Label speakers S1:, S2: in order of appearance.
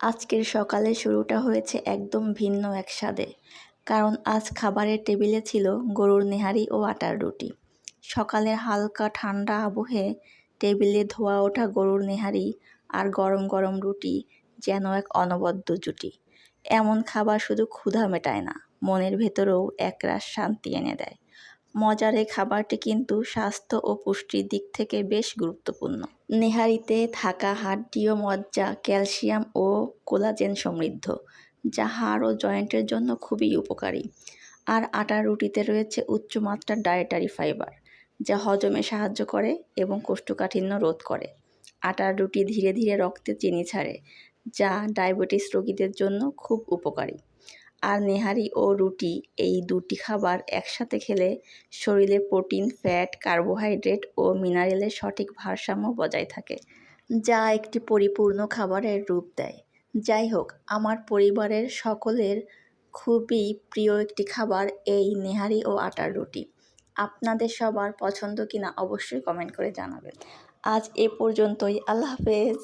S1: আজকের সকালে শুরুটা হয়েছে একদম ভিন্ন এক স্বাদে, কারণ আজ খাবারের টেবিলে ছিল গরুর নেহারি ও আটার রুটি। সকালের হালকা ঠান্ডা আবহে টেবিলে ধোয়া ওঠা গরুর নেহারি আর গরম গরম রুটি যেন এক অনবদ্য জুটি। এমন খাবার শুধু ক্ষুধা মেটায় না, মনের ভেতরেও একরাশ শান্তি এনে দেয়। মজার এই খাবারটি কিন্তু স্বাস্থ্য ও পুষ্টির দিক থেকে বেশ গুরুত্বপূর্ণ। নেহারিতে থাকা হাড্ডি ও মজ্জা, ক্যালসিয়াম ও কোলাজেন সমৃদ্ধ, যা হাড় ও জয়েন্টের জন্য খুবই উপকারী। আর আটার রুটিতে রয়েছে উচ্চমাত্রার ডায়েটারি ফাইবার যা হজমে সাহায্য করে এবং কোষ্ঠকাঠিন্য রোধ করে। আটার রুটি ধীরে ধীরে রক্তে চিনি ছাড়ে, যা ডায়াবেটিস রোগীদের জন্য খুব উপকারী। আর নেহারি ও রুটি এই দুটি খাবার একসাথে খেলে শরীরে প্রোটিন, ফ্যাট, কার্বোহাইড্রেট ও মিনারেলের সঠিক ভারসাম্য বজায় থাকে, যা একটি পরিপূর্ণ খাবারের রূপ দেয়। যাই হোক, আমার পরিবারের সকলের খুবই প্রিয় একটি খাবার এই নেহারি ও আটার রুটি। আপনাদের সবার পছন্দ কিনা অবশ্যই কমেন্ট করে জানাবেন। আজ এ পর্যন্তই, আল্লাহ হাফেজ।